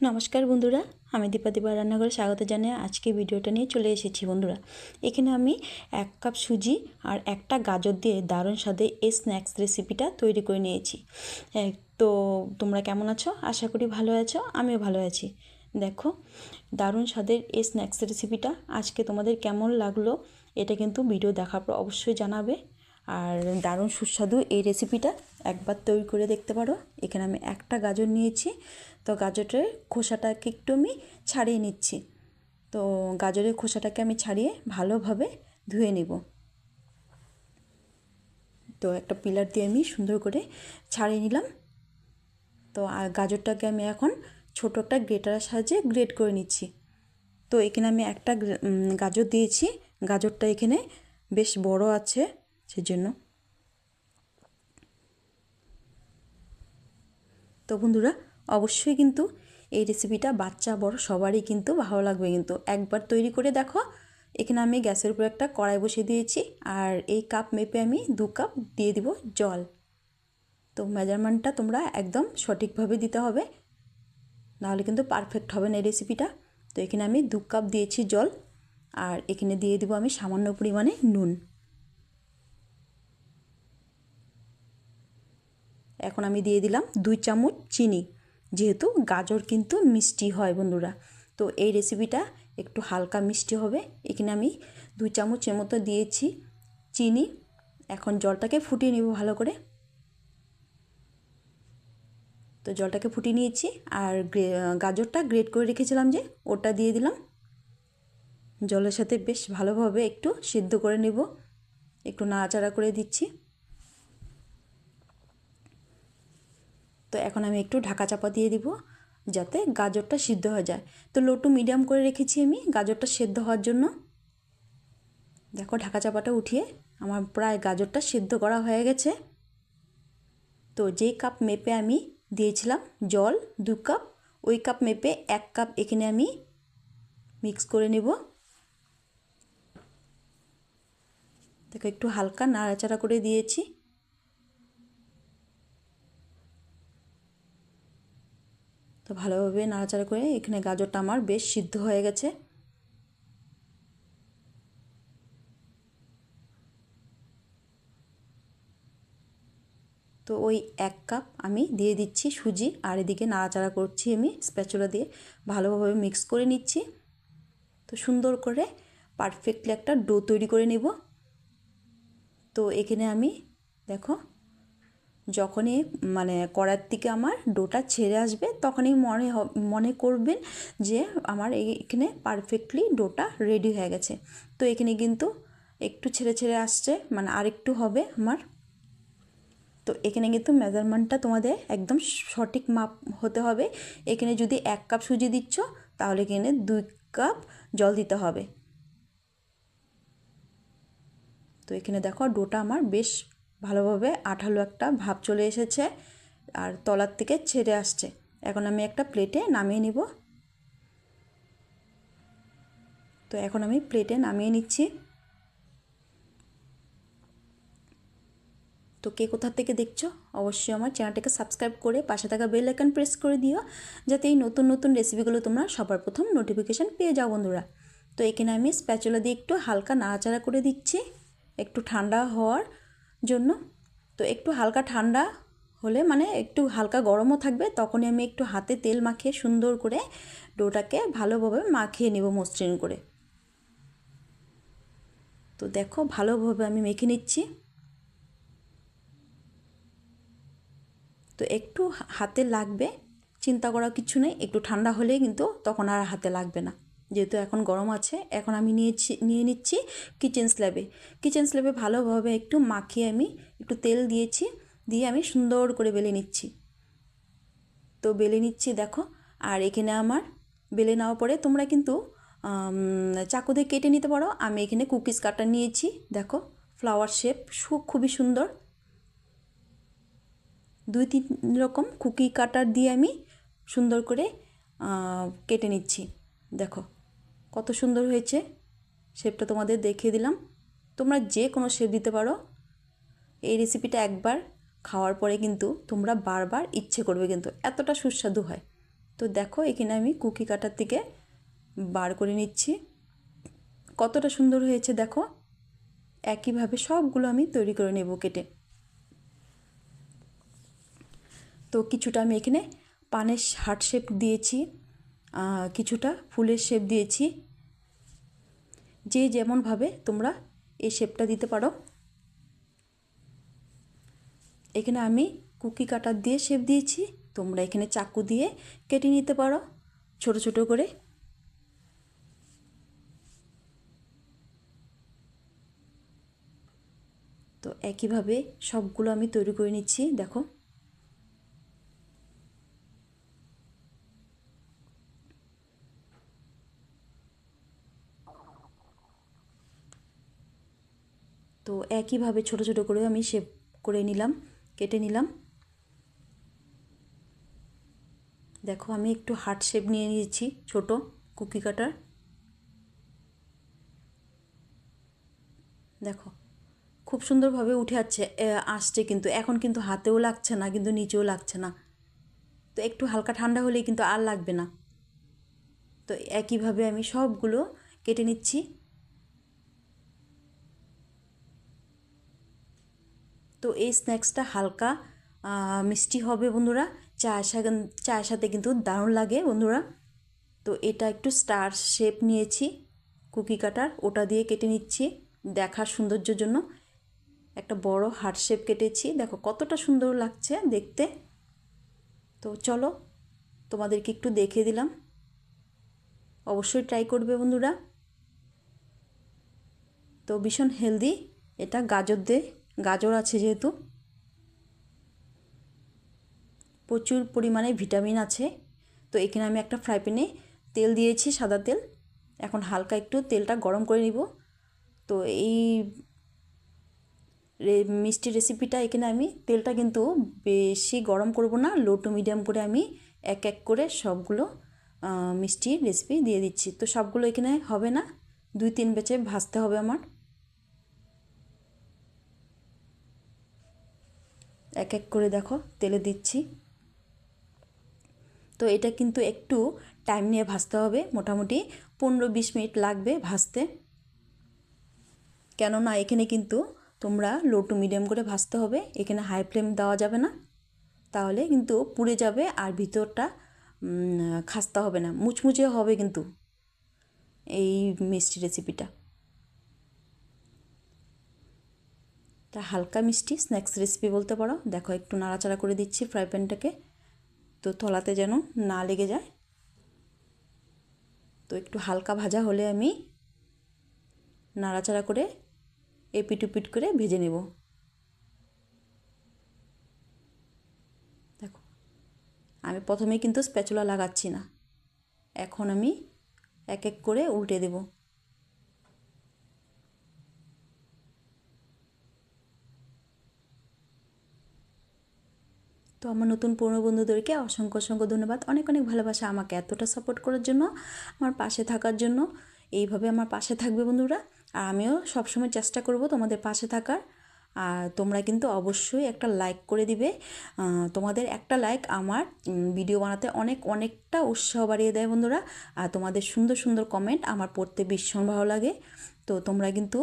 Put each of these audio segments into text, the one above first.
নমস্কার বন্ধুরা, আমি দীপা রান্নাঘরে স্বাগত জানিয়ে আজকে ভিডিওটা নিয়ে চলে এসেছি বন্ধুরা। এখানে আমি এক কাপ সুজি আর একটা গাজর দিয়ে দারুণ স্বাদে এই স্ন্যাক্স রেসিপিটা তৈরি করে নিয়েছি। তো তোমরা কেমন আছো? আশা করি ভালো আছো, আমিও ভালো আছি। দেখো, দারুণ স্বাদের এই স্ন্যাক্স রেসিপিটা আজকে তোমাদের কেমন লাগল, এটা কিন্তু ভিডিও দেখার পর অবশ্যই জানাবে। আর দারুণ সুস্বাদু এই রেসিপিটা একবার তৈরি করে দেখতে পারো। এখানে আমি একটা গাজর নিয়েছি। তো গাজরের খোসাটাকে একটু আমি ছাড়িয়ে নিচ্ছি। তো গাজরের খোসাটাকে আমি ছাড়িয়ে ভালোভাবে ধুয়ে নিব। তো একটা পিলার দিয়ে আমি সুন্দর করে ছাড়িয়ে নিলাম। তো আর গাজরটাকে আমি এখন ছোটো একটা গ্রেটারের সাহায্যে গ্রেট করে নিচ্ছি। তো এখানে আমি একটা গাজর দিয়েছি। গাজরটা এখানে বেশ বড় আছে। সেজন্য। তো বন্ধুরা, অবশ্যই কিন্তু এই রেসিপিটা বাচ্চা, বড় সবারই কিন্তু ভালো লাগবে কিন্তু। একবার তৈরি করে দেখো, এখানে আমি গ্যাসের উপর একটা কড়াই বসিয়ে দিয়েছি আর এই কাপ মেপে আমি দু কাপ দিয়ে দিব জল। তো মেজারমেন্টটা তোমরা একদম সঠিকভাবে দিতে হবে, নাহলে কিন্তু পারফেক্ট হবে না এই রেসিপিটা তো এখানে আমি দু কাপ দিয়েছি জল আর এখানে দিয়ে দিব আমি সামান্য পরিমাণে নুন। এখন আমি দিয়ে দিলাম দুই চামচ চিনি, যেহেতু গাজর কিন্তু মিষ্টি হয় বন্ধুরা। তো এই রেসিপিটা একটু হালকা মিষ্টি হবে। এখানে আমি দুই চামচের মতো দিয়েছি চিনি। এখন জলটাকে ফুটিয়ে নেব ভালো করে। তো জলটাকে ফুটিয়ে নিয়েছি আর গাজরটা গ্রেট করে রেখেছিলাম যে ওটা দিয়ে দিলাম। জলের সাথে বেশ ভালোভাবে একটু সিদ্ধ করে নেব। একটু নাড়াচাড়া করে দিচ্ছি। তো এখন আমি একটু ঢাকা চাপা দিয়ে দিব যাতে গাজরটা সিদ্ধ হয়ে যায়। তো লো টু মিডিয়াম করে রেখেছি আমি গাজরটা সেদ্ধ হওয়ার জন্য। দেখো ঢাকা চাপাটা উঠিয়ে আমার প্রায় গাজরটা সিদ্ধ করা হয়ে গেছে। তো যেই কাপ মেপে আমি দিয়েছিলাম জল দু কাপ ওই কাপ মেপে এক কাপ এখানে আমি মিক্স করে নেব। দেখো একটু হালকা নাড়াচাড়া করে দিয়েছি। তো ভালোভাবে নাড়াচাড়া করে এখানে গাজরটা আমার বেশ সিদ্ধ হয়ে গেছে। তো ওই এক কাপ আমি দিয়ে দিচ্ছি সুজি, আর এদিকে নাড়াচাড়া করছি আমি স্প্যাচুলা দিয়ে। ভালোভাবে মিক্স করে নিচ্ছি। তো সুন্দর করে পারফেক্টলি একটা ডো তৈরি করে নেব। তো এখানে আমি দেখো যখনই মানে কড়ার থেকে আমার ডোটা ছেড়ে আসবে, তখনই মনে মনে করবেন যে আমার এখানে পারফেক্টলি ডোটা রেডি হয়ে গেছে। তো এখানে কিন্তু একটু ছেড়ে ছেড়ে আসছে মানে আরেকটু হবে আমার। তো এখানে কিন্তু মেজারমেন্টটা তোমাদের একদম সঠিক মাপ হতে হবে। এখানে যদি এক কাপ সুজি দিচ্ছ, তাহলে এখানে দুই কাপ জল দিতে হবে। তো এখানে দেখো, ডোটা আমার বেশ ভালোভাবে আঠালো একটা ভাব চলে এসেছে আর তলার থেকে ছেড়ে আসছে। এখন আমি একটা প্লেটে নামিয়ে নিব। তো এখন আমি প্লেটে নামিয়ে নিচ্ছি। তো কে কোথা থেকে দেখছ, অবশ্যই আমার চ্যানেলটাকে সাবস্ক্রাইব করে পাশে থাকা বেল আইকন প্রেস করে দিও, যাতে এই নতুন নতুন রেসিপিগুলো তোমরা সবার প্রথম নোটিফিকেশান পেয়ে যাও বন্ধুরা। তো এখানে আমি স্প্যাচুলা দিয়ে একটু হালকা নাড়াচাড়া করে দিচ্ছি। একটু ঠান্ডা হওয়ার জন্য। তো একটু হালকা ঠান্ডা হলে মানে একটু হালকা গরমও থাকবে, তখনই আমি একটু হাতে তেল মাখিয়ে সুন্দর করে ডোটাকে ভালোভাবে মাখিয়ে নেব মসৃণ করে। তো দেখো ভালোভাবে আমি মেখে নিচ্ছি। তো একটু হাতে লাগবে, চিন্তা করার কিছু নেই, একটু ঠান্ডা হলেই কিন্তু তখন আর হাতে লাগবে না। যেহেতু এখন গরম আছে, এখন আমি নিয়েছি, নিয়ে নিচ্ছি কিচেন স্ল্যাবে কিচেন স্ল্যাবে ভালোভাবে একটু মাখিয়ে আমি একটু তেল দিয়েছি, দিয়ে আমি সুন্দর করে বেলে নিচ্ছি। তো বেলে নিচ্ছি দেখো, আর এখানে আমার বেলে নেওয়ার পরে তোমরা কিন্তু চাকু দিয়ে কেটে নিতে পারো। আমি এখানে কুকিজ কাটা নিয়েছি, দেখো ফ্লাওয়ার শেপ খুবই সুন্দর। দুই তিন রকম কুকি কাটার দিয়ে আমি সুন্দর করে কেটে নিচ্ছি, দেখো। কত সুন্দর হয়েছে। শেপটা তোমাদের দেখিয়ে দিলাম। তোমরা যে কোনো শেপ দিতে পারো। এই রেসিপিটা একবার খাওয়ার পরে কিন্তু তোমরা বারবার ইচ্ছে করবে কিন্তু, এতটা সুস্বাদু হয়। তো দেখো, এখানে আমি কুকি কাটার থেকে বার করে নিচ্ছি। কতটা সুন্দর হয়েছে দেখো। একইভাবে সবগুলো আমি তৈরি করে নেব কেটে। তো কিছুটা আমি এখানে পানের হার্ট শেপ দিয়েছি। কিছুটা ফুলের শেপ দিয়েছি। যে যেমনভাবে তোমরা এই শেপটা দিতে পারো। এখানে আমি কুকি কাটার দিয়ে শেপ দিয়েছি। তোমরা এখানে চাকু দিয়ে কেটে নিতে পারো, ছোট ছোট করে। তো একইভাবে সবগুলো আমি তৈরি করে নিচ্ছি, দেখো। একইভাবে ছোট ছোট করে আমি শেপ করে নিলাম, কেটে নিলাম। দেখো, আমি একটু হার্ট শেপ নিয়ে নিয়েছি, ছোট কুকি কাটার। দেখো, খুব সুন্দরভাবে উঠে আসছে আসছে কিন্তু। এখন কিন্তু হাতেও লাগছে না, কিন্তু নিচেও লাগছে না। তো একটু হালকা ঠান্ডা হলেই কিন্তু আর লাগবে না। তো একইভাবে আমি সবগুলো কেটে নিচ্ছি। তো এই স্ন্যাক্সটা হালকা মিষ্টি হবে বন্ধুরা। চায়ের সাথে চায়ের সাথে কিন্তু দারুণ লাগে বন্ধুরা। তো এটা একটু স্টার শেপ নিয়েছি, কুকি কাটার, ওটা দিয়ে কেটে নিচ্ছি দেখার সৌন্দর্যের জন্য। একটা বড় হার্ট শেপ কেটেছি, দেখো কতটা সুন্দর লাগছে দেখতে। তো চলো, তোমাদেরকে একটু দেখিয়ে দিলাম। অবশ্যই ট্রাই করবে বন্ধুরা। তো ভীষণ হেলদি এটা গাজর দিয়ে গাজর আছে যেহেতু। প্রচুর পরিমাণে ভিটামিন আছে। তো এখানে আমি একটা ফ্রাই প্যানে তেল দিয়েছি, সাদা তেল। এখন হালকা একটু তেলটা গরম করে নিব। তো এই মিষ্টি রেসিপিটা এখানে আমি, তেলটা কিন্তু বেশি গরম করব না। লো টু মিডিয়াম করে আমি এক এক করে সবগুলো মিষ্টি রেসিপি দিয়ে দিচ্ছি। তো সবগুলো এখানে হবে না। দুই, তিন বেচে ভাজতে হবে আমার। এক এক করে দেখো, তেলে দিচ্ছি। তো এটা কিন্তু একটু টাইম নিয়ে ভাজতে হবে, মোটামুটি পনেরো বিশ মিনিট লাগবে ভাজতে। কেননা এখানে কিন্তু তোমরা লো টু মিডিয়াম করে ভাজতে হবে, এখানে হাই ফ্লেম দেওয়া যাবে না। তাহলে কিন্তু পুড়ে যাবে আর ভিতরটা খাস্তা হবে না, মুচমুচে হবে কিন্তু এই মিষ্টি রেসিপিটা তা হালকা মিষ্টি স্ন্যাক্স রেসিপি বলতে পারো। দেখো, একটু নাড়াচাড়া করে দিচ্ছি ফ্রাই প্যানটাকে তো তলাতে যেন না লেগে যায়। তো একটু হালকা ভাজা হলে আমি নাড়াচাড়া করে এপিট উপিট করে ভেজে নেব। দেখো, আমি প্রথমেই কিন্তু স্প্যাচুলা লাগাচ্ছি না। এখন আমি এক এক করে উল্টে দেবো। তো আমার নতুন পুরনো বন্ধুদেরকে অসংখ্য অসংখ্য ধন্যবাদ। অনেক অনেক ভালোবাসা আমাকে এতটা সাপোর্ট করার জন্য, আমার পাশে থাকার জন্য। এইভাবে আমার পাশে থাকবে বন্ধুরা। আর আমিও সবসময় চেষ্টা করব তোমাদের পাশে থাকার। আর তোমরা কিন্তু অবশ্যই একটা লাইক করে দিবে। তোমাদের একটা লাইক আমার ভিডিও বানাতে অনেক, অনেকটা উৎসাহ বাড়িয়ে দেয় বন্ধুরা। আর তোমাদের সুন্দর সুন্দর কমেন্ট আমার পড়তে ভীষণ ভালো লাগে। তো তোমরা কিন্তু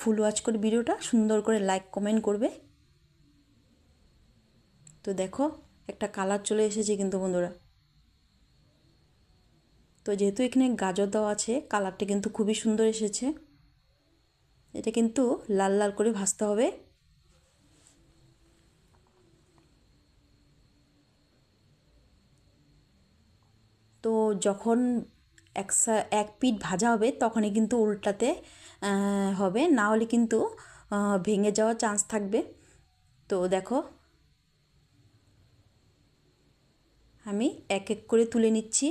ফুল ওয়াচ করে ভিডিওটা সুন্দর করে লাইক কমেন্ট করবে। তো দেখো, একটা কালার চলে এসেছে কিন্তু বন্ধুরা। তো যেহেতু এখানে গাজর দেওয়া আছে কালারটা কিন্তু খুবই সুন্দর এসেছে। এটা কিন্তু লাল লাল করে ভাজতে হবে। তো যখন এক এক পিঠ ভাজা হবে, তখনই কিন্তু উল্টাতে হবে। না হলে কিন্তু ভেঙে যাওয়ার চান্স থাকবে। তো দেখো আমি এক এক করে তুলে নিচ্ছি।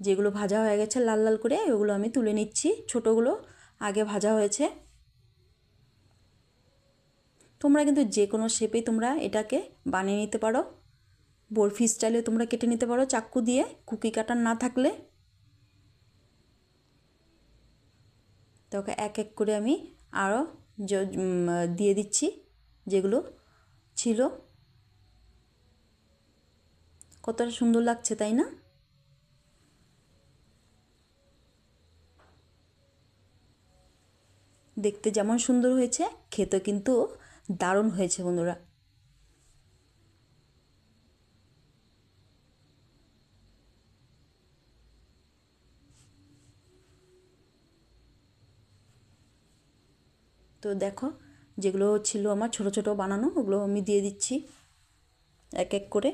যেগুলো ভাজা হয়ে গেছে লাল লাল করে, ওগুলো আমি তুলে নিচ্ছি। ছোটোগুলো আগে ভাজা হয়েছে। তোমরা কিন্তু যে কোনো শেপেই তোমরা এটাকে বানিয়ে নিতে পারো। বরফি স্টাইলে তোমরা কেটে নিতে পারো চাক্কু দিয়ে, কুকি কাটার না থাকলে। তো ওকে এক এক করে আমি আরও দিয়ে দিচ্ছি যেগুলো ছিল। কতটা সুন্দর লাগছে, তাই না? দেখতে যেমন সুন্দর হয়েছে খেতে কিন্তু দারুণ হয়েছে, বন্ধুরা। তো দেখো, যেগুলো ছিল আমার ছোট ছোট বানানো, ওগুলো আমি দিয়ে দিচ্ছি এক এক করে।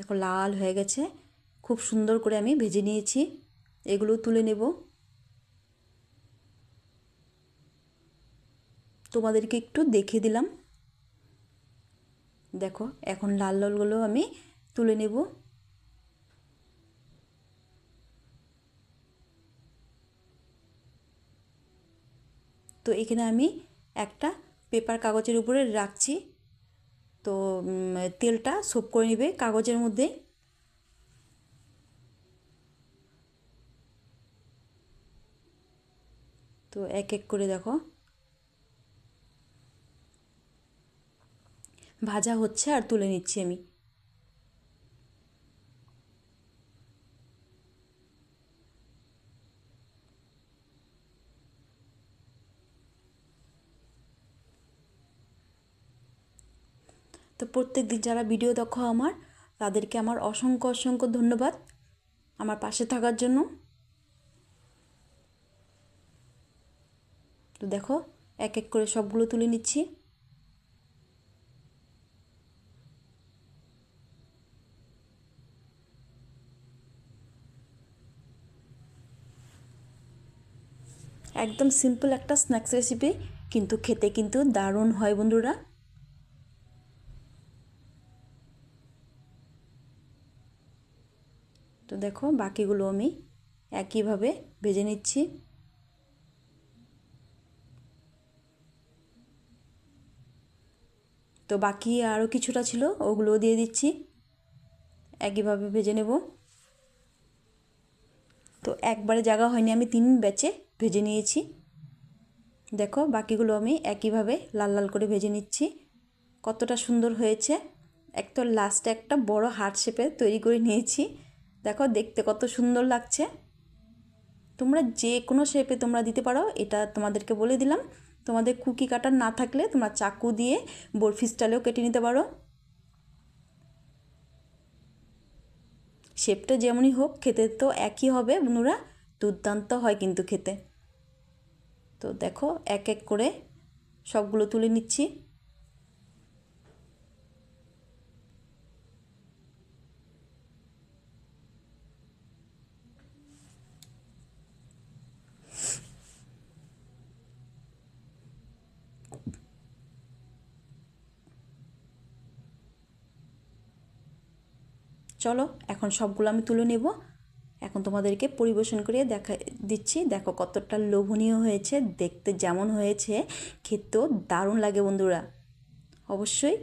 দেখো লাল হয়ে গেছে। খুব সুন্দর করে আমি ভেজে নিয়েছি। এগুলো তুলে নেব। তোমাদেরকে একটু দেখে দিলাম। দেখো, এখন লাল লালগুলো আমি তুলে নেব। তো এখানে আমি একটা পেপার কাগজের উপরে রাখছি। তো তেলটা সোপ করে নেবে কাগজের মধ্যে। তো এক এক করে দেখো। ভাজা হচ্ছে আর তুলে নিচ্ছি আমি। তো প্রত্যেক দিন যারা ভিডিও দেখো আমার, তাদেরকে আমার অসংখ্য অসংখ্য ধন্যবাদ আমার পাশে থাকার জন্য। তো দেখো, এক এক করে সবগুলো তুলে নিচ্ছি। একদম সিম্পল একটা স্ন্যাক্স রেসিপি কিন্তু খেতে কিন্তু দারুণ হয় বন্ধুরা। দেখো, বাকিগুলো আমি একইভাবে ভেজে নিচ্ছি। তো বাকি আরও কিছুটা ছিল, ওগুলোও দিয়ে দিচ্ছি। একইভাবে ভেজে নেব। তো একবারে জায়গা হয়নি, আমি তিন ব্যাচে ভেজে নিয়েছি। দেখো, বাকিগুলো আমি একইভাবে লাল লাল করে ভেজে নিচ্ছি। কতটা সুন্দর হয়েছে। এক তো লাস্টে একটা বড় হার্ট শেপে তৈরি করে নিয়েছি। দেখো, দেখতে কত সুন্দর লাগছে। তোমরা যে কোনো শেপে তোমরা দিতে পারো, এটা তোমাদেরকে বলে দিলাম। তোমাদের কুকি কাটার না থাকলে তোমরা চাকু দিয়ে বরফি স্টাইলেও কেটে নিতে পারো। শেপটা যেমনই হোক, খেতে তো একই হবে বন্ধুরা, দুর্দান্ত হয় কিন্তু খেতে। তো দেখো, এক এক করে সবগুলো তুলে নিচ্ছি। চলো, এখন সবগুলো আমি তুলে নেব। এখন তোমাদেরকে পরিবেশন করে দেখা, দিচ্ছি। দেখো কতটা লোভনীয় হয়েছে, দেখতে যেমন হয়েছে, খেতেও দারুণ লাগে বন্ধুরা। অবশ্যই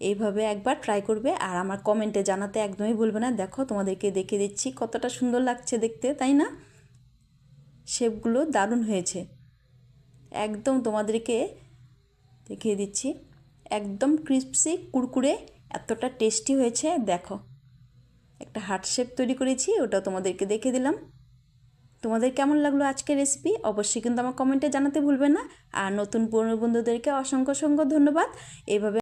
এইভাবে একবার ট্রাই করবে আর আমার কমেন্টে জানাতে একদমই ভুলবে না। দেখো তোমাদেরকে দেখে দিচ্ছি কতটা সুন্দর লাগছে দেখতে, তাই না? শেপগুলো দারুণ হয়েছে। একদম তোমাদেরকে দেখিয়ে দিচ্ছি। একদম ক্রিস্পসি কুরকুরে, এতটা টেস্টি হয়েছে। দেখো একটা হার্ট শেপ তৈরি করেছি, ওটা তোমাদেরকে দেখে দিলাম। তোমাদের কেমন লাগল আজকের রেসিপি অবশ্যই কিন্তু আমার কমেন্টে জানাতে ভুলবে না। আর নতুন পুরনো বন্ধুদেরকে অসংখ্য অসংখ্য ধন্যবাদ। এইভাবে